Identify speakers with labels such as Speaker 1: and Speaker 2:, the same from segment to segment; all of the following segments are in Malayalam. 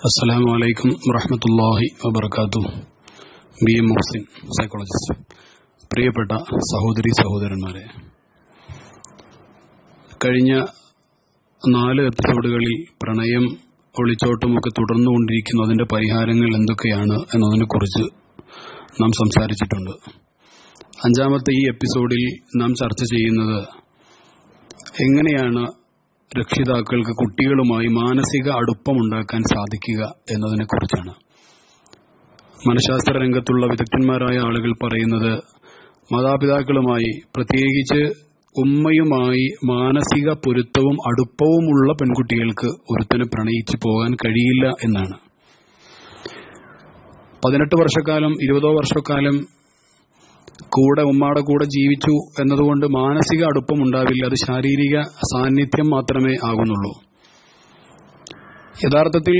Speaker 1: അസ്സലാമു വലൈക്കും വറഹമത്തല്ലാഹി വബർക്കാത്തു ബി എം മുഹ്സിൻ സൈക്കോളജിസ്റ്റ് പ്രിയപ്പെട്ട സഹോദരി സഹോദരന്മാരെ കഴിഞ്ഞ നാല് എപ്പിസോഡുകളിൽ പ്രണയം ഒളിച്ചോട്ടുമൊക്കെ തുടർന്നുകൊണ്ടിരിക്കുന്നു അതിന്റെ പരിഹാരങ്ങൾ എന്തൊക്കെയാണ് എന്നതിനെക്കുറിച്ച് നാം സംസാരിച്ചിട്ടുണ്ട്. അഞ്ചാമത്തെ ഈ എപ്പിസോഡിൽ നാം ചർച്ച ചെയ്യുന്നത് എങ്ങനെയാണ് രക്ഷിതാക്കൾക്ക് കുട്ടികളുമായി മാനസിക അടുപ്പമുണ്ടാക്കാൻ സാധിക്കുക എന്നതിനെക്കുറിച്ചാണ്. മനഃശാസ്ത്ര രംഗത്തുള്ള വിദഗ്ധന്മാരായ ആളുകൾ പറയുന്നത് മാതാപിതാക്കളുമായി പ്രത്യേകിച്ച് ഉമ്മയുമായി മാനസിക പൊരുത്തവും അടുപ്പവുമുള്ള പെൺകുട്ടികൾക്ക് ഒരുത്തനെ പ്രണയിച്ചു പോകാൻ കഴിയില്ല എന്നാണ്. പതിനെട്ട് വർഷക്കാലം ഇരുപതോ വർഷക്കാലം കൂടെ ഉമ്മാടെ കൂടെ ജീവിച്ചു എന്നതുകൊണ്ട് മാനസിക അടുപ്പം ഉണ്ടാവില്ല അത് ശാരീരിക സാന്നിധ്യം മാത്രമേ ആകുന്നുള്ളൂ. യഥാർത്ഥത്തിൽ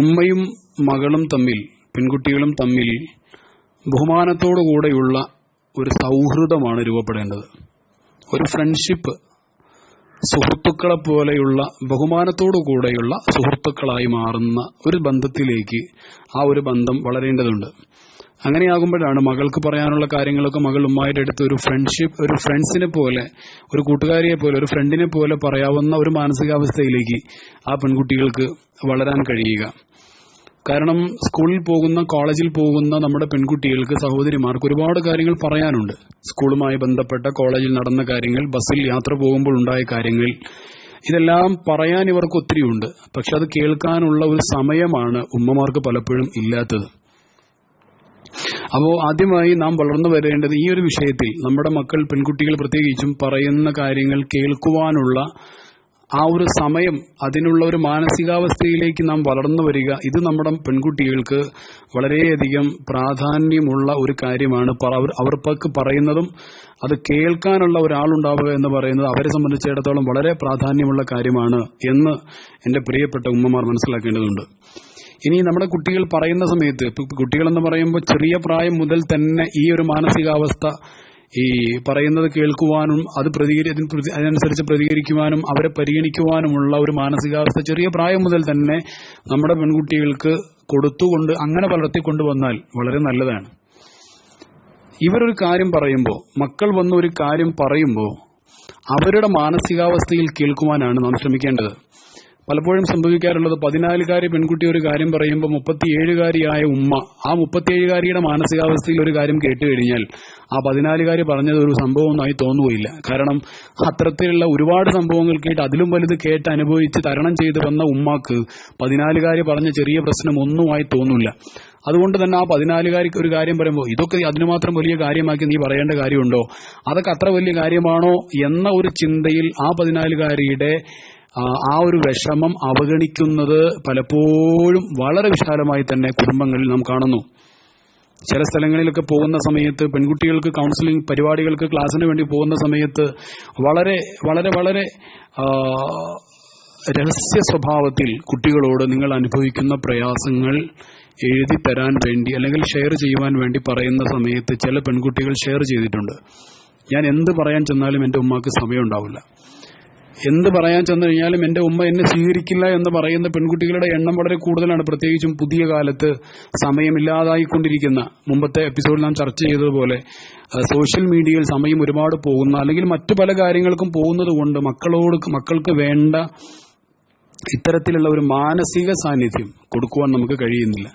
Speaker 1: ഉമ്മയും മകളും തമ്മിൽ പെൺകുട്ടികളും തമ്മിൽ ബഹുമാനത്തോടുകൂടെയുള്ള ഒരു സൗഹൃദമാണ് രൂപപ്പെടേണ്ടത്. ഒരു ഫ്രണ്ട്ഷിപ്പ് സുഹൃത്തുക്കളെ പോലെയുള്ള ബഹുമാനത്തോടു കൂടെയുള്ള സുഹൃത്തുക്കളായി മാറുന്ന ഒരു ബന്ധത്തിലേക്ക് ആ ഒരു ബന്ധം വളരേണ്ടതുണ്ട്. അങ്ങനെയാകുമ്പോഴാണ് മകൾക്ക് പറയാനുള്ള കാര്യങ്ങളൊക്കെ മകൾ ഉമ്മായിട്ട് എടുത്ത് ഒരു ഫ്രണ്ട്ഷിപ്പ് ഒരു ഫ്രണ്ട്സിനെ പോലെ ഒരു കൂട്ടുകാരിയെ പോലെ ഒരു ഫ്രണ്ടിനെ പോലെ പറയാവുന്ന ഒരു മാനസികാവസ്ഥയിലേക്ക് ആ പെൺകുട്ടികൾക്ക് വളരാൻ കഴിയുക. കാരണം സ്കൂളിൽ പോകുന്ന കോളേജിൽ പോകുന്ന നമ്മുടെ പെൺകുട്ടികൾക്ക് സഹോദരിമാർക്ക് ഒരുപാട് കാര്യങ്ങൾ പറയാനുണ്ട്. സ്കൂളുമായി ബന്ധപ്പെട്ട കോളേജിൽ നടന്ന കാര്യങ്ങൾ ബസ്സിൽ യാത്ര പോകുമ്പോൾ ഉണ്ടായ കാര്യങ്ങൾ ഇതെല്ലാം പറയാൻ ഇവർക്ക് ഒത്തിരിയുണ്ട്. പക്ഷെ അത് കേൾക്കാനുള്ള ഒരു സമയമാണ് ഉമ്മമാർക്ക് പലപ്പോഴും ഇല്ലാത്തത്. അപ്പോൾ ആദ്യമായി നാം വളർന്നു വരേണ്ടത് ഈ ഒരു വിഷയത്തിൽ നമ്മുടെ മക്കൾ പെൺകുട്ടികൾ പ്രത്യേകിച്ചും പറയുന്ന കാര്യങ്ങൾ കേൾക്കുവാനുള്ള ആ ഒരു സമയം അതിനുള്ള ഒരു മാനസികാവസ്ഥയിലേക്ക് നാം വളർന്നു വരിക ഇത് നമ്മുടെ പെൺകുട്ടികൾക്ക് വളരെയധികം പ്രാധാന്യമുള്ള ഒരു കാര്യമാണ്. അവർക്ക് പറയുന്നതും അത് കേൾക്കാനുള്ള ഒരാളുണ്ടാവുക എന്ന് പറയുന്നത് അവരെ സംബന്ധിച്ചിടത്തോളം വളരെ പ്രാധാന്യമുള്ള കാര്യമാണ് എന്ന് എന്റെ പ്രിയപ്പെട്ട ഉമ്മമാർ മനസ്സിലാക്കേണ്ടതുണ്ട്. ഇനി നമ്മുടെ കുട്ടികൾ പറയുന്ന സമയത്ത് കുട്ടികളെന്ന് പറയുമ്പോൾ ചെറിയ പ്രായം മുതൽ തന്നെ ഈ ഒരു മാനസികാവസ്ഥ ഈ പറയുന്നത് കേൾക്കുവാനും അത് പ്രതികരി അതിനനുസരിച്ച് പ്രതികരിക്കുവാനും അവരെ പരിഗണിക്കുവാനുമുള്ള ഒരു മാനസികാവസ്ഥ ചെറിയ പ്രായം മുതൽ തന്നെ നമ്മുടെ പെൺകുട്ടികൾക്ക് കൊടുത്തുകൊണ്ട് അങ്ങനെ വളർത്തിക്കൊണ്ടുവന്നാൽ വളരെ നല്ലതാണ്. ഇവരൊരു കാര്യം പറയുമ്പോൾ മക്കൾ വന്ന് ഒരു കാര്യം പറയുമ്പോൾ അവരുടെ മാനസികാവസ്ഥയിൽ കേൾക്കുവാനാണ് നാം ശ്രമിക്കേണ്ടത്. പലപ്പോഴും സംഭവിക്കാറുള്ളത് പതിനാലുകാരി പെൺകുട്ടി ഒരു കാര്യം പറയുമ്പോൾ മുപ്പത്തിയേഴുകാരിയായ ഉമ്മ ആ മുപ്പത്തിയേഴുകാരിയുടെ മാനസികാവസ്ഥയിൽ ഒരു കാര്യം കേട്ട് കഴിഞ്ഞാൽ ആ പതിനാലുകാരി പറഞ്ഞത് ഒരു സംഭവമൊന്നായി തോന്നുകയില്ല. കാരണം അത്തരത്തിലുള്ള ഒരുപാട് സംഭവങ്ങൾ കേട്ട് അതിലും വലുത് കേട്ട് അനുഭവിച്ച് തരണം ചെയ്ത് വന്ന ഉമ്മാക്ക് പതിനാലുകാരി പറഞ്ഞ ചെറിയ പ്രശ്നം ഒന്നുമായി തോന്നില്ല. അതുകൊണ്ട് തന്നെ ആ പതിനാലുകാരിക്ക് ഒരു കാര്യം പറയുമ്പോൾ ഇതൊക്കെ അതിനു മാത്രം വലിയ കാര്യമാക്കി നീ പറയേണ്ട കാര്യമുണ്ടോ? അതൊക്കെ അത്ര വലിയ കാര്യമാണോ? എന്ന ഒരു ചിന്തയിൽ ആ പതിനാലുകാരിയുടെ ആ ഒരു വിഷമം അവഗണിക്കുന്നത് പലപ്പോഴും വളരെ വിശാലമായി തന്നെ കുടുംബങ്ങളിൽ നാം കാണുന്നു. ചില സ്ഥലങ്ങളിലൊക്കെ പോകുന്ന സമയത്ത് പെൺകുട്ടികൾക്ക് കൗൺസിലിംഗ് പരിപാടികൾക്ക് ക്ലാസ്സിന് വേണ്ടി പോകുന്ന സമയത്ത് വളരെ വളരെ വളരെ രഹസ്യ സ്വഭാവത്തിൽ കുട്ടികളോട് നിങ്ങൾ അനുഭവിക്കുന്ന പ്രയാസങ്ങൾ എഴുതി തരാൻ വേണ്ടി അല്ലെങ്കിൽ ഷെയർ ചെയ്യുവാൻ വേണ്ടി പറയുന്ന സമയത്ത് ചില പെൺകുട്ടികൾ ഷെയർ ചെയ്തിട്ടുണ്ട്. ഞാൻ എന്ത് പറയാൻ ചെന്നാലും എന്റെ ഉമ്മാക്ക് സമയം ഉണ്ടാവില്ല എന്ത് പറയാൻ ചെന്നു കഴിഞ്ഞാലും എന്റെ ഉമ്മ എന്നെ സ്വീകരിക്കില്ല എന്ന് പറയുന്ന പെൺകുട്ടികളുടെ എണ്ണം വളരെ കൂടുതലാണ് പ്രത്യേകിച്ചും പുതിയ കാലത്ത് സമയമില്ലാതായിക്കൊണ്ടിരിക്കുന്ന. മുമ്പത്തെ എപ്പിസോഡിൽ നാം ചർച്ച ചെയ്തതുപോലെ സോഷ്യൽ മീഡിയയിൽ സമയം ഒരുപാട് പോകുന്ന അല്ലെങ്കിൽ മറ്റു പല കാര്യങ്ങൾക്കും പോകുന്നത് കൊണ്ട് മക്കളോട് മക്കൾക്ക് വേണ്ട ഇത്തരത്തിലുള്ള ഒരു മാനസിക സാന്നിധ്യം കൊടുക്കുവാൻ നമുക്ക് കഴിയുന്നില്ല.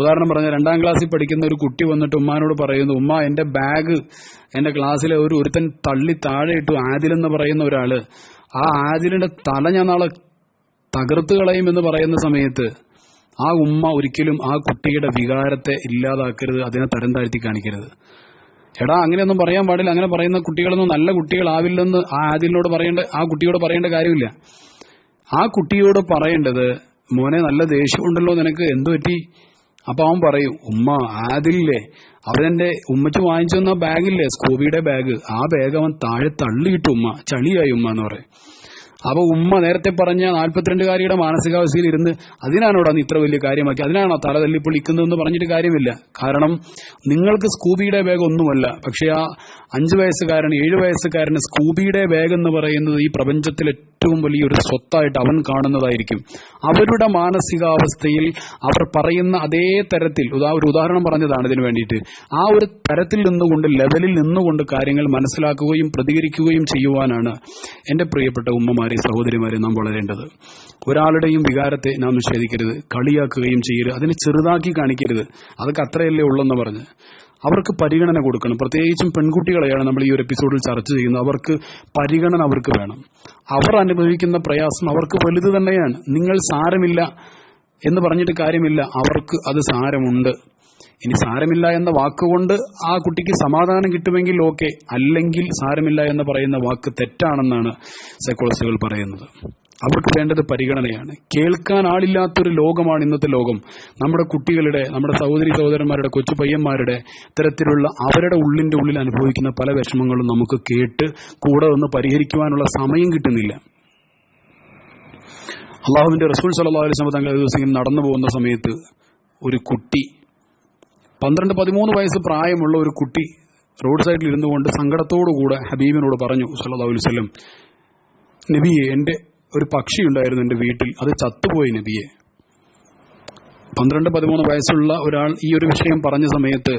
Speaker 1: ഉദാഹരണം പറഞ്ഞാൽ രണ്ടാം ക്ലാസ്സിൽ പഠിക്കുന്ന ഒരു കുട്ടി വന്നിട്ട് ഉമ്മാനോട് പറയുന്നു ഉമ്മ എന്റെ ബാഗ് എന്റെ ക്ലാസ്സിലെ ഒരു ഒരുത്തൻ തള്ളി താഴെ ഇട്ടു ആദിലെന്ന് പറയുന്ന ഒരാൾ ആ ആദിലിന്റെ തല ഞാൻ നാളെ തകർത്ത് കളയും എന്ന് പറയുന്ന സമയത്ത് ആ ഉമ്മ ഒരിക്കലും ആ കുട്ടിയുടെ വികാരത്തെ ഇല്ലാതാക്കരുത് അതിനെ തരം താഴ്ത്തി കാണിക്കരുത്. എടാ അങ്ങനെയൊന്നും പറയാൻ പാടില്ല. അങ്ങനെ പറയുന്ന കുട്ടികളൊന്നും നല്ല കുട്ടികളാവില്ലെന്ന് ആ ആദിലിനോട് പറയേണ്ട ആ കുട്ടിയോട് പറയേണ്ട കാര്യമില്ല. ആ കുട്ടിയോട് പറയേണ്ടത് മോനെ നല്ല ദേഷ്യമുണ്ടല്ലോ നിനക്ക്. എന്തു പറ്റി അപ്പൊ അവൻ പറയും ഉമ്മ ആദില്ലേ? അവനെന്റെ ഉമ്മച്ച് വാങ്ങിച്ചു തന്ന ബാഗില്ലേ? സ്കൂബിയുടെ ബാഗ്. ആ ബാഗ് അവൻ താഴെ തള്ളിയിട്ടു ഉമ്മ. ചളിയായി ഉമ്മ എന്ന് പറയും. അപ്പൊ ഉമ്മ നേരത്തെ പറഞ്ഞ നാൽപ്പത്തിരണ്ടുകാരിയുടെ മാനസികാവസ്ഥയിൽ ഇരുന്ന് അതിനാണോടാ നീ ഇത്ര വലിയ കാര്യമാക്കി? അതിനാണോ തല തല്ലി പൊളിക്കുന്നതെന്ന് പറഞ്ഞിട്ട് കാര്യമില്ല? കാരണം നിങ്ങൾക്ക് സ്കൂബിയുടെ ബാഗ് ഒന്നുമല്ല. പക്ഷെ ആ അഞ്ചു വയസ്സുകാരൻ ഏഴു വയസ്സുകാരന് സ്കൂബിയുടെ ബാഗ് എന്ന് പറയുന്നത് ഈ പ്രപഞ്ചത്തിൽ ഏറ്റവും വലിയൊരു സ്വത്തായിട്ട് അവൻ കാണുന്നതായിരിക്കും. അവരുടെ മാനസികാവസ്ഥയിൽ അവർ പറയുന്ന അതേ തരത്തിൽ ഒരു ഉദാഹരണം പറഞ്ഞതാണ് ഇതിനു വേണ്ടിയിട്ട്. ആ ഒരു തരത്തിൽ നിന്നുകൊണ്ട് ലെവലിൽ നിന്നുകൊണ്ട് കാര്യങ്ങൾ മനസ്സിലാക്കുകയും പ്രതികരിക്കുകയും ചെയ്യുവാനാണ് എന്റെ പ്രിയപ്പെട്ട ഉമ്മമാരെ സഹോദരിമാരെ നാം വളരേണ്ടത്. ഒരാളുടെയും വികാരത്തെ നാം നിഷേധിക്കരുത് കളിയാക്കുകയും ചെയ്യരുത് അതിനെ ചെറുതാക്കി കാണിക്കരുത്. അതൊക്കെ അത്രയല്ലേ ഉള്ളെന്ന് പറഞ്ഞ്. അവർക്ക് പരിഗണന കൊടുക്കണം. പ്രത്യേകിച്ചും പെൺകുട്ടികളെയാണ് നമ്മൾ ഈ ഒരു എപ്പിസോഡിൽ ചർച്ച ചെയ്യുന്നത്. അവർക്ക് പരിഗണന അവർക്ക് വേണം. അവർ അനുഭവിക്കുന്ന പ്രയാസം അവർക്ക് വലുത് തന്നെയാണ്. നിങ്ങൾ സാരമില്ല എന്ന് പറഞ്ഞിട്ട് കാര്യമില്ല. അവർക്ക് അത് സാരമുണ്ട്. ഇനി സാരമില്ല എന്ന വാക്കുകൊണ്ട് ആ കുട്ടിക്ക് സമാധാനം കിട്ടുമെങ്കിൽ ഓക്കെ. അല്ലെങ്കിൽ സാരമില്ല എന്ന് പറയുന്ന വാക്ക് തെറ്റാണെന്നാണ് സൈക്കോളജിസ്റ്റുകൾ പറയുന്നത്. അവർക്ക് വേണ്ടത് പരിഗണനയാണ്. കേൾക്കാൻ ആളില്ലാത്തൊരു ലോകമാണ് ഇന്നത്തെ ലോകം. നമ്മുടെ കുട്ടികളുടെ നമ്മുടെ സഹോദരി സഹോദരന്മാരുടെ കൊച്ചു പയ്യന്മാരുടെ ഇത്തരത്തിലുള്ള അവരുടെ ഉള്ളിന്റെ ഉള്ളിൽ അനുഭവിക്കുന്ന പല വിഷമങ്ങളും നമുക്ക് കേട്ട് കൂടെ ഒന്ന് പരിഹരിക്കുവാനുള്ള സമയം കിട്ടുന്നില്ല. അള്ളാഹുവിന്റെ റസൂൽ സല്ലാ അലൈഹി തങ്ങൾ ദിവസം നടന്നു പോകുന്ന സമയത്ത് ഒരു കുട്ടി പന്ത്രണ്ട് പതിമൂന്ന് വയസ്സ് പ്രായമുള്ള ഒരു കുട്ടി റോഡ് സൈഡിൽ ഇരുന്നുകൊണ്ട് സങ്കടത്തോടുകൂടെ ഹബീബിനോട് പറഞ്ഞു സല്ലാ അലൈഹി വസല്ലം നബിയെ എന്റെ ഒരു പക്ഷി ഉണ്ടായിരുന്നു എന്റെ വീട്ടിൽ. അത് ചത്തുപോയി നബിയെ. പന്ത്രണ്ട് പതിമൂന്ന് വയസ്സുള്ള ഒരാൾ ഈ ഒരു വിഷയം പറഞ്ഞ സമയത്ത്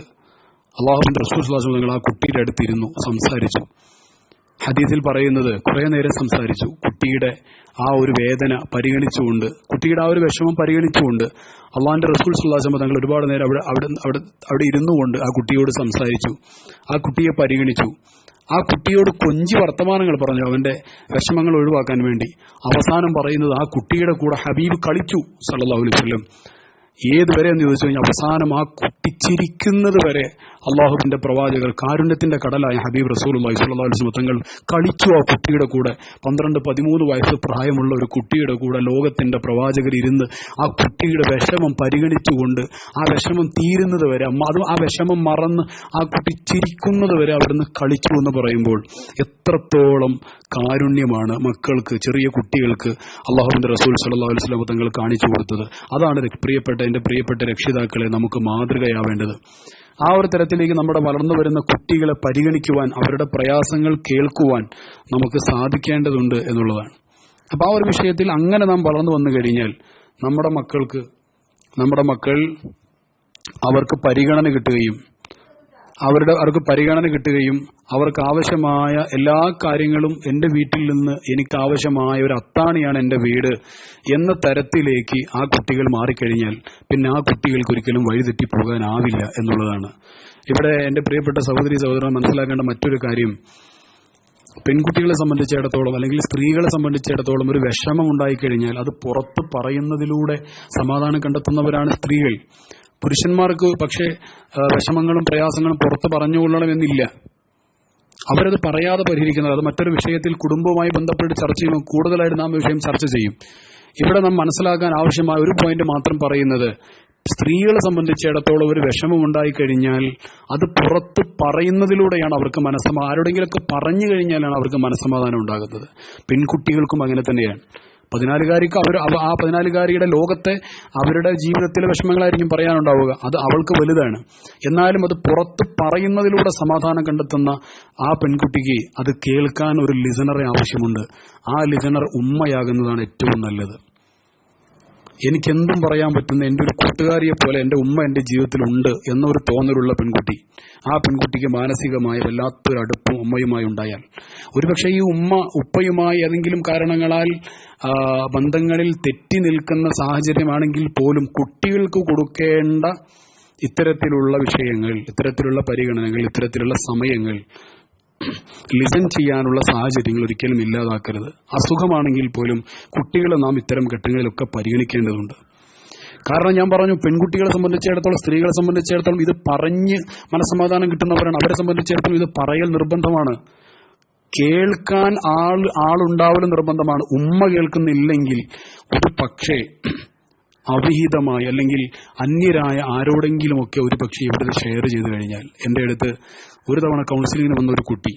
Speaker 1: അള്ളാഹുബിൻ റസൂസ് നിങ്ങൾ ആ കുട്ടിയുടെ അടുത്തിരുന്നു സംസാരിച്ചു. ഹദീസിൽ പറയുന്നത് കുറെ നേരം സംസാരിച്ചു. കുട്ടിയുടെ ആ ഒരു വേദന പരിഗണിച്ചുകൊണ്ട് കുട്ടിയുടെ ആ ഒരു വിഷമം പരിഗണിച്ചുകൊണ്ട് അള്ളാഹിന്റെ റസൂൽ സുല്ലാസമ തങ്ങൾ ഒരുപാട് നേരം അവിടെ അവിടെ അവിടെ അവിടെ ഇരുന്നു കൊണ്ട് ആ കുട്ടിയോട് സംസാരിച്ചു. ആ കുട്ടിയെ പരിഗണിച്ചു. ആ കുട്ടിയോട് കൊഞ്ചി വർത്തമാനങ്ങൾ പറഞ്ഞു അവന്റെ വിഷമങ്ങൾ ഒഴിവാക്കാൻ വേണ്ടി. അവസാനം പറയുന്നത് ആ കുട്ടിയുടെ കൂടെ ഹബീബ് കളിച്ചു സല്ലാ അലൈഹി വസല്ലം. ഏതുവരെ എന്ന് ചോദിച്ചു കഴിഞ്ഞാൽ അവസാനം ആ കുട്ടി ചിരിക്കുന്നത് വരെ അള്ളാഹുവിന്റെ പ്രവാചകർ കാരുണ്യത്തിന്റെ കടലായ ഹബീബ് റസൂൽ അലൈഹി തങ്ങൾ കളിച്ചു ആ കുട്ടിയുടെ കൂടെ. പന്ത്രണ്ട് പതിമൂന്ന് വയസ്സ് പ്രായമുള്ള ഒരു കുട്ടിയുടെ കൂടെ ലോകത്തിന്റെ പ്രവാചകർ ഇരുന്ന് ആ കുട്ടിയുടെ വിഷമം പരിഗണിച്ചുകൊണ്ട് ആ വിഷമം തീരുന്നത് വരെ അത് ആ വിഷമം മറന്ന് ആ കുട്ടി ചിരിക്കുന്നത് വരെ അവിടുന്ന് കളിച്ചു എന്ന് പറയുമ്പോൾ എത്രത്തോളം കാരുണ്യമാണ് മക്കൾക്ക് ചെറിയ കുട്ടികൾക്ക് അള്ളാഹുവിന്റെ റസൂൽ സല്ലാ അലൈഹി സ്വലം തങ്ങൾ കാണിച്ചു കൊടുത്തത്. അതാണ് പ്രിയപ്പെട്ട എന്റെ പ്രിയപ്പെട്ട രക്ഷിതാക്കളെ നമുക്ക് മാതൃകയാവേണ്ടത്. ആ ഒരു തരത്തിലേക്ക് നമ്മുടെ വളർന്നു വരുന്ന കുട്ടികളെ പരിഗണിക്കുവാൻ അവരുടെ പ്രയാസങ്ങൾ കേൾക്കുവാൻ നമുക്ക് സാധിക്കേണ്ടതുണ്ട് എന്നുള്ളതാണ്. അപ്പൊ ആ ഒരു വിഷയത്തിൽ അങ്ങനെ നാം വളർന്നു വന്നു കഴിഞ്ഞാൽ നമ്മുടെ മക്കൾക്ക് നമ്മുടെ മക്കൾ അവർക്ക് പരിഗണന കിട്ടുകയും അവരുടെ അവർക്ക് പരിഗണന കിട്ടുകയും അവർക്ക് ആവശ്യമായ എല്ലാ കാര്യങ്ങളും എന്റെ വീട്ടിൽ നിന്ന് എനിക്ക് ആവശ്യമായ ഒരു അത്താണിയാണ് എന്റെ വീട് എന്ന തരത്തിലേക്ക് ആ കുട്ടികൾ മാറിക്കഴിഞ്ഞാൽ പിന്നെ ആ കുട്ടികൾക്ക് ഒരിക്കലും വഴിതെറ്റി പോകാനാവില്ല എന്നുള്ളതാണ്. ഇവിടെ എന്റെ പ്രിയപ്പെട്ട സഹോദരി സഹോദരൻ മനസ്സിലാക്കേണ്ട മറ്റൊരു കാര്യം. പെൺകുട്ടികളെ സംബന്ധിച്ചിടത്തോളം അല്ലെങ്കിൽ സ്ത്രീകളെ സംബന്ധിച്ചിടത്തോളം ഒരു വിഷമം ഉണ്ടായിക്കഴിഞ്ഞാൽ അത് പുറത്ത് പറയുന്നതിലൂടെ സമാധാനം കണ്ടെത്തുന്നവരാണ് സ്ത്രീകൾ. പുരുഷന്മാർക്ക് പക്ഷേ വിഷമങ്ങളും പ്രയാസങ്ങളും പുറത്ത് പറഞ്ഞുകൊള്ളണമെന്നില്ല. അവരത് പറയാതെ പരിഹരിക്കുന്നത് അത് മറ്റൊരു വിഷയത്തിൽ കുടുംബവുമായി ബന്ധപ്പെട്ട് ചർച്ച ചെയ്യുമ്പോൾ കൂടുതലായിട്ട് നാം വിഷയം ചർച്ച ചെയ്യും. ഇവിടെ നാം മനസ്സിലാക്കാൻ ആവശ്യമായ ഒരു പോയിന്റ് മാത്രം പറയുന്നത് സ്ത്രീകളെ സംബന്ധിച്ചിടത്തോളം ഒരു വിഷമം ഉണ്ടായിക്കഴിഞ്ഞാൽ അത് പുറത്ത് പറയുന്നതിലൂടെയാണ് അവർക്ക് മനസ്സമാ ആരോടെങ്കിലൊക്കെ പറഞ്ഞു കഴിഞ്ഞാലാണ് അവർക്ക് മനസ്സമാധാനം ഉണ്ടാകുന്നത്. പെൺകുട്ടികൾക്കും അങ്ങനെ തന്നെയാണ്. പതിനാലുകാരിക്ക് അവർ അവ- ആ പതിനാലുകാരിയുടെ ലോകത്തെ അവരുടെ ജീവിതത്തിലെ വിഷമങ്ങളായിരിക്കും പറയാനുണ്ടാവുക. അത് അവൾക്ക് വലുതാണ്. എന്നാലും അത് പുറത്ത് പറയുന്നതിലൂടെ സമാധാനം കണ്ടെത്തുന്ന ആ പെൺകുട്ടിക്ക് അത് കേൾക്കാൻ ഒരു ലിസണറെ ആവശ്യമുണ്ട്. ആ ലിസണർ ഉമ്മയാകുന്നതാണ് ഏറ്റവും നല്ലത്. എനിക്കെന്തും പറയാൻ പറ്റുന്ന എന്റെ ഒരു കൂട്ടുകാരിയെ പോലെ എന്റെ ഉമ്മ എന്റെ ജീവിതത്തിലുണ്ട് എന്നൊരു തോന്നലുള്ള പെൺകുട്ടി. ആ പെൺകുട്ടിക്ക് മാനസികമായ വല്ലാത്തൊരു അടുപ്പും ഉമ്മയുമായി ഉണ്ടായാൽ. ഒരുപക്ഷെ ഈ ഉമ്മ ഉപ്പയുമായി ഏതെങ്കിലും കാരണങ്ങളാൽ ബന്ധങ്ങളിൽ തെറ്റി നിൽക്കുന്ന സാഹചര്യമാണെങ്കിൽ പോലും കുട്ടികൾക്ക് കൊടുക്കേണ്ട ഇത്തരത്തിലുള്ള വിഷയങ്ങൾ ഇത്തരത്തിലുള്ള പരിഗണനകൾ ഇത്തരത്തിലുള്ള സമയങ്ങൾ ലിസൺ ചെയ്യാനുള്ള സാഹചര്യങ്ങൾ ഒരിക്കലും ഇല്ലാതാക്കരുത്. അസുഖമാണെങ്കിൽ പോലും കുട്ടികളെ നാം ഇത്തരം ഘട്ടങ്ങളിലൊക്കെ പരിഗണിക്കേണ്ടതുണ്ട്. കാരണം ഞാൻ പറഞ്ഞു പെൺകുട്ടികളെ സംബന്ധിച്ചിടത്തോളം സ്ത്രീകളെ സംബന്ധിച്ചിടത്തോളം ഇത് പറഞ്ഞ് മനസ്സമാധാനം കിട്ടുന്നവരാണ്. അവരെ സംബന്ധിച്ചിടത്തോളം ഇത് പറയൽ നിർബന്ധമാണ്. കേൾക്കാൻ ആൾ ആളുണ്ടാവലും നിർബന്ധമാണ്. ഉമ്മ കേൾക്കുന്നില്ലെങ്കിൽ ഒരു പക്ഷേ അവിഹിതമായി അല്ലെങ്കിൽ അന്യരായ ആരോടെങ്കിലുമൊക്കെ ഒരു പക്ഷേ ഇവിടെ ഷെയർ ചെയ്തു കഴിഞ്ഞാൽ എന്റെ അടുത്ത് ഒരു തവണ കൗൺസിലിങ്ങിന് വന്ന ഒരു കുട്ടി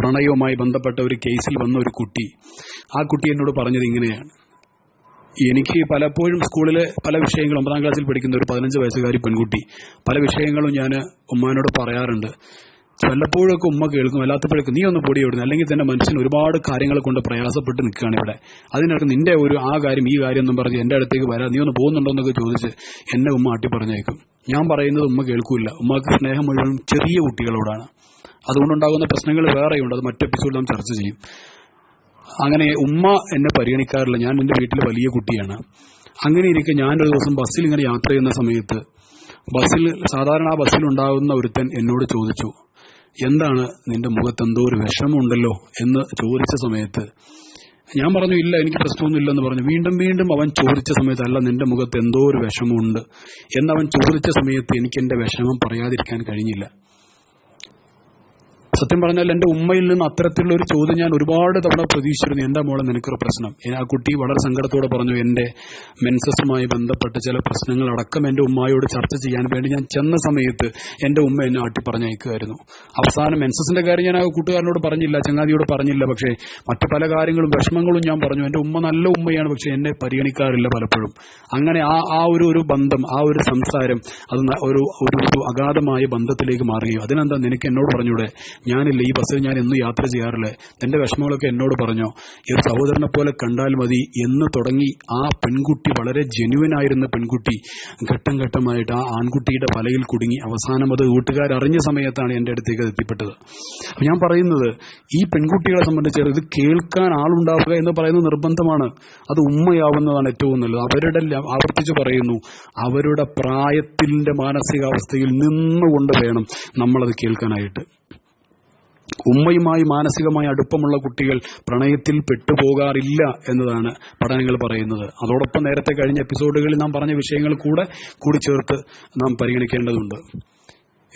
Speaker 1: പ്രണയവുമായി ബന്ധപ്പെട്ട ഒരു കേസിൽ വന്ന ഒരു കുട്ടി ആ കുട്ടി എന്നോട് പറഞ്ഞത് ഇങ്ങനെയാണ്. എനിക്ക് പലപ്പോഴും സ്കൂളിലെ പല വിഷയങ്ങളും ഒമ്പതാം ക്ലാസ്സിൽ പഠിക്കുന്ന ഒരു പതിനഞ്ച് വയസ്സുകാരി പെൺകുട്ടി പല വിഷയങ്ങളും ഞാൻ ഉമ്മാനോട് പറയാറുണ്ട്. വല്ലപ്പോഴൊക്കെ ഉമ്മ കേൾക്കും അല്ലാത്തപ്പോഴൊക്കെ നീ ഒന്ന് പൊടി വിടുന്നു അല്ലെങ്കിൽ തന്നെ മനുഷ്യൻ ഒരുപാട് കാര്യങ്ങൾ കൊണ്ട് പ്രയാസപ്പെട്ട് നിൽക്കുകയാണ് ഇവിടെ. അതിനിടയ്ക്ക് നിന്റെ ഒരു ആ കാര്യം ഈ കാര്യം എന്നും പറഞ്ഞ് എന്റെ അടുത്തേക്ക് വരാം നീ ഒന്ന് പോകുന്നുണ്ടോ എന്നൊക്കെ ചോദിച്ച് എന്നെ ഉമ്മ ആട്ടി പറഞ്ഞേക്കും ഞാൻ പറയുന്നത് ഉമ്മ കേൾക്കൂല ഉമ്മക്ക് സ്നേഹം മുഴുവൻ ചെറിയ കുട്ടികളോടാണ്. അതുകൊണ്ടുണ്ടാകുന്ന പ്രശ്നങ്ങൾ വേറെയുണ്ട്. അത് മറ്റു എപ്പിസോഡ് നാം ചർച്ച ചെയ്യും. അങ്ങനെ ഉമ്മ എന്നെ പരിഗണിക്കാറില്ല. ഞാൻ എന്റെ വീട്ടിലെ വലിയ കുട്ടിയാണ്. അങ്ങനെ ഇരിക്കെ ഞാനൊരു ദിവസം ബസ്സിൽ ഇങ്ങനെ യാത്ര ചെയ്യുന്ന സമയത്ത് ബസ്സിൽ സാധാരണ ആ ബസ്സിൽ ഉണ്ടാകുന്ന ഒരുത്തൻ എന്നോട് ചോദിച്ചു എന്താണ് നിന്റെ മുഖത്ത് എന്തോ ഒരു വിഷമമുണ്ടല്ലോ എന്ന് ചോദിച്ച സമയത്ത് ഞാൻ പറഞ്ഞു ഇല്ല എനിക്ക് പ്രശ്നമൊന്നുമില്ലെന്ന് പറഞ്ഞു. വീണ്ടും വീണ്ടും അവൻ ചോദിച്ച സമയത്ത് അല്ല നിന്റെ മുഖത്ത് എന്തോ ഒരു വിഷമമുണ്ട് എന്നവൻ ചോദിച്ച സമയത്ത് എനിക്ക് എന്റെ വിഷമം പറയാതിരിക്കാൻ കഴിഞ്ഞില്ല. സത്യം പറഞ്ഞാൽ എന്റെ ഉമ്മയിൽ നിന്ന് അത്തരത്തിലുള്ള ഒരു ചോദ്യം ഞാൻ ഒരുപാട് തവണ പ്രതീക്ഷിച്ചിരുന്നു. എന്റെ മോളെ നിനക്കൊരു പ്രശ്നം? ആ കുട്ടി വളരെ സങ്കടത്തോടെ പറഞ്ഞു എന്റെ മെൻസസുമായി ബന്ധപ്പെട്ട ചില പ്രശ്നങ്ങൾ അടക്കം എന്റെ ഉമ്മായോട് ചർച്ച ചെയ്യാൻ വേണ്ടി ഞാൻ ചെന്ന സമയത്ത് എന്റെ ഉമ്മ എന്നെ ആട്ടി പറഞ്ഞയക്കുമായിരുന്നു അവസാനം മെൻസസിന്റെ കാര്യം ഞാൻ ആ കൂട്ടുകാരനോട് പറഞ്ഞില്ല ചങ്ങാതിയോട് പറഞ്ഞില്ല. പക്ഷേ മറ്റു പല കാര്യങ്ങളും വിഷമങ്ങളും ഞാൻ പറഞ്ഞു. എന്റെ ഉമ്മ നല്ല ഉമ്മയാണ് പക്ഷെ എന്നെ പരിഗണിക്കാറില്ല പലപ്പോഴും. അങ്ങനെ ആ ആ ഒരു ഒരു ബന്ധം ആ ഒരു സംസാരം അത് ഒരു ഒരു അഗാധമായ ബന്ധത്തിലേക്ക് മാറുകയും അതിനെന്താ നിനക്ക് എന്നോട് പറഞ്ഞൂടെ? ഞാനില്ല ഈ ബസ്സിൽ ഞാൻ എന്നും യാത്ര ചെയ്യാറില്ല. നിന്റെ വിഷമങ്ങളൊക്കെ എന്നോട് പറഞ്ഞോ ഈ ഒരു സഹോദരനെ പോലെ കണ്ടാൽ മതി എന്ന് തുടങ്ങി ആ പെൺകുട്ടി വളരെ ജെന്യുവൻ ആയിരുന്ന പെൺകുട്ടി ഘട്ടം ഘട്ടമായിട്ട് ആ ആൺകുട്ടിയുടെ വലയിൽ കുടുങ്ങി. അവസാനം അത് വീട്ടുകാർ അറിഞ്ഞ സമയത്താണ് എന്റെ അടുത്തേക്ക് എത്തിപ്പെട്ടത്. ഞാൻ പറയുന്നത് ഈ പെൺകുട്ടികളെ സംബന്ധിച്ച് ഇത് കേൾക്കാൻ ആളുണ്ടാവുക എന്ന് പറയുന്നത് നിർബന്ധമാണ്. അത് ഉമ്മയാവുന്നതാണ് ഏറ്റവും നല്ലത്. അവരുടെ ആവർത്തിച്ച് പറയുന്നു അവരുടെ പ്രായത്തിന്റെ മാനസികാവസ്ഥയിൽ നിന്നുകൊണ്ട് വേണം നമ്മളത് കേൾക്കാനായിട്ട്. ഉമ്മയുമായി മാനസികമായ അടുപ്പമുള്ള കുട്ടികൾ പ്രണയത്തിൽ പെട്ടുപോകാറില്ല എന്നതാണ് പഠനങ്ങൾ പറയുന്നത്. അതോടൊപ്പം നേരത്തെ കഴിഞ്ഞ എപ്പിസോഡുകളിൽ നാം പറഞ്ഞ വിഷയങ്ങൾ കൂടെ കൂടി ചേർത്ത് നാം പരിഗണിക്കേണ്ടതുണ്ട്.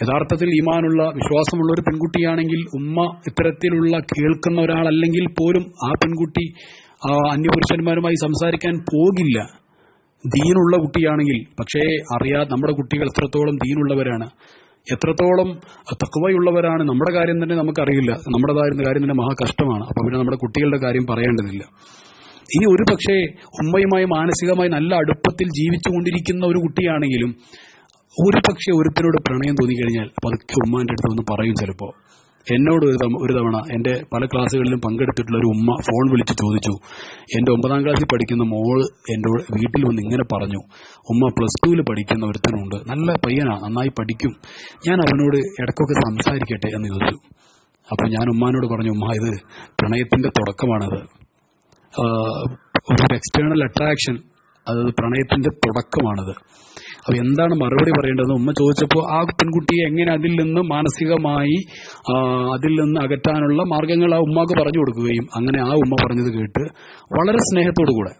Speaker 1: യഥാർത്ഥത്തിൽ ഈമാനുള്ള വിശ്വാസമുള്ള ഒരു പെൺകുട്ടിയാണെങ്കിൽ ഉമ്മ ഇത്തരത്തിലുള്ള കേൾക്കുന്ന ഒരാളല്ലെങ്കിൽ പോലും ആ പെൺകുട്ടി അന്യപുരുഷന്മാരുമായി സംസാരിക്കാൻ പോകില്ല. ദീനുള്ള കുട്ടിയാണെങ്കിൽ പക്ഷേ അറിയാ നമ്മുടെ കുട്ടികൾ എത്രത്തോളം ദീനുള്ളവരാണ്. എത്രത്തോളം തക്കവയുള്ളവരാണ് നമ്മുടെ കാര്യം തന്നെ നമുക്കറിയില്ല. നമ്മുടേതായിരുന്ന കാര്യം തന്നെ മഹാകഷ്ടമാണ്. അപ്പം പിന്നെ നമ്മുടെ കുട്ടികളുടെ കാര്യം പറയേണ്ടതില്ല. ഇനി ഒരു പക്ഷേ ഉമ്മയുമായി മാനസികമായി നല്ല അടുപ്പത്തിൽ ജീവിച്ചുകൊണ്ടിരിക്കുന്ന ഒരു കുട്ടിയാണെങ്കിലും ഒരു പക്ഷേ ഒരുത്തിനോട് പ്രണയം തോന്നിക്കഴിഞ്ഞാൽ പതുക്കെ ഉമ്മാന്റെ അടുത്ത് വന്ന് പറയും ചിലപ്പോ. എന്നോട് ഒരു തവണ എന്റെ പല ക്ലാസ്സുകളിലും പങ്കെടുത്തിട്ടുള്ള ഒരു ഉമ്മ ഫോൺ വിളിച്ച് ചോദിച്ചു. എന്റെ ഒമ്പതാം ക്ലാസ്സിൽ പഠിക്കുന്ന മോൾ എന്റെ വീട്ടിൽ വന്ന് ഇങ്ങനെ പറഞ്ഞു. ഉമ്മ പ്ലസ് ടുവിൽ പഠിക്കുന്ന ഒരുത്തനുണ്ട്. നല്ല പയ്യനാണ് നന്നായി പഠിക്കും. ഞാൻ അവനോട് ഇടയ്ക്കൊക്കെ സംസാരിക്കട്ടെ എന്ന് ചോദിച്ചു. അപ്പൊ ഞാൻ ഉമ്മാനോട് പറഞ്ഞു ഉമ്മ ഇത് പ്രണയത്തിന്റെ തുടക്കമാണത്. ഒരു എക്സ്റ്റേണൽ അട്രാക്ഷൻ അത് പ്രണയത്തിന്റെ തുടക്കമാണത്. അപ്പൊ എന്താണ് മറുപടി പറയേണ്ടത് ഉമ്മ ചോദിച്ചപ്പോൾ ആ പെൺകുട്ടിയെ എങ്ങനെ അതിൽ നിന്ന് മാനസികമായി അതിൽ നിന്ന് അകറ്റാനുള്ള മാർഗങ്ങൾ ആ ഉമ്മാക്ക് പറഞ്ഞു കൊടുക്കുകയും അങ്ങനെ ആ ഉമ്മ പറഞ്ഞത് കേട്ട് വളരെ സ്നേഹത്തോടു കൂടെ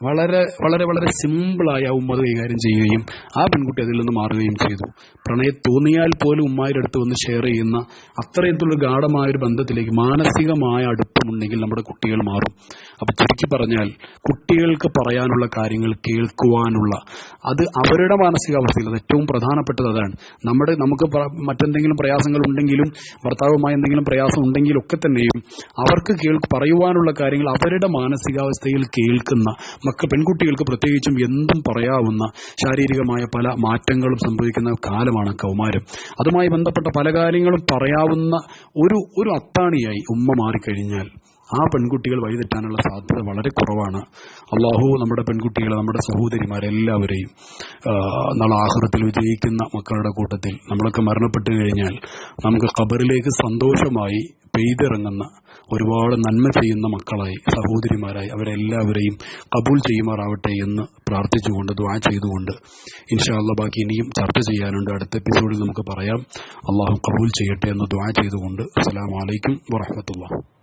Speaker 1: വളരെ വളരെ വളരെ സിമ്പിളായി ആ ഉമ്മ അത് കൈകാര്യം ചെയ്യുകയും ആ പെൺകുട്ടി അതിൽ നിന്ന് മാറുകയും ചെയ്തു. പ്രണയം തോന്നിയാൽ പോലും ഉമ്മായുടെ അടുത്ത് വന്ന് ഷെയർ ചെയ്യുന്ന അത്രയത്തുള്ള ഗാഠമായ ഒരു ബന്ധത്തിലേക്ക് മാനസികമായ അടുപ്പമുണ്ടെങ്കിൽ നമ്മുടെ കുട്ടികൾ മാറും. അപ്പൊ ചുരുക്കി പറഞ്ഞാൽ കുട്ടികൾക്ക് പറയാനുള്ള കാര്യങ്ങൾ കേൾക്കുവാനുള്ള അത് അവരുടെ മാനസികാവസ്ഥയിൽ അത് ഏറ്റവും പ്രധാനപ്പെട്ടത് അതാണ്. നമ്മുടെ നമുക്ക് മറ്റെന്തെങ്കിലും പ്രയാസങ്ങൾ ഉണ്ടെങ്കിലും ഭർത്താവുമായി എന്തെങ്കിലും പ്രയാസം ഉണ്ടെങ്കിലും ഒക്കെ തന്നെയും അവർക്ക് കേൾ പറയുവാനുള്ള കാര്യങ്ങൾ അവരുടെ മാനസികാവസ്ഥയിൽ കേൾക്കുന്ന മക്ക പെൺകുട്ടികൾക്ക് പ്രത്യേകിച്ചും എന്തും പറയാവുന്ന ശാരീരികമായ പല മാറ്റങ്ങളും സംഭവിക്കുന്ന കാലമാണ് കൗമാരം. അതുമായി ബന്ധപ്പെട്ട പല കാര്യങ്ങളും പറയാവുന്ന ഒരു ഒരു അത്താണിയായി ഉമ്മ മാറിക്കഴിഞ്ഞാൽ. ആ പെൺകുട്ടികൾ വഴിതെറ്റാനുള്ള സാധ്യത വളരെ കുറവാണ്. അള്ളാഹു നമ്മുടെ പെൺകുട്ടികളെ നമ്മുടെ സഹോദരിമാരെല്ലാവരെയും നാളെ ആഹൃതത്തിൽ വിജയിക്കുന്ന മക്കളുടെ കൂട്ടത്തിൽ നമ്മളൊക്കെ മരണപ്പെട്ടു കഴിഞ്ഞാൽ നമുക്ക് ഖബറിലേക്ക് സന്തോഷമായി പെയ്തിറങ്ങുന്ന ഒരുപാട് നന്മ ചെയ്യുന്ന മക്കളായി സഹോദരിമാരായി അവരെല്ലാവരെയും കബൂൽ ചെയ്യുമാറാവട്ടെ എന്ന് പ്രാർത്ഥിച്ചുകൊണ്ട് ദ്വാ ചെയ്തുകൊണ്ട് ഇൻഷാല്ല ബാക്കി ഇനിയും ചർച്ച ചെയ്യാനുണ്ട്. അടുത്ത എപ്പിസോഡിൽ നമുക്ക് പറയാം. അള്ളാഹു കബൂൽ ചെയ്യട്ടെ എന്ന് ദ്വാ ചെയ്തുകൊണ്ട്. അസ്സലാമു അലൈക്കും വറഹമത്തുള്ള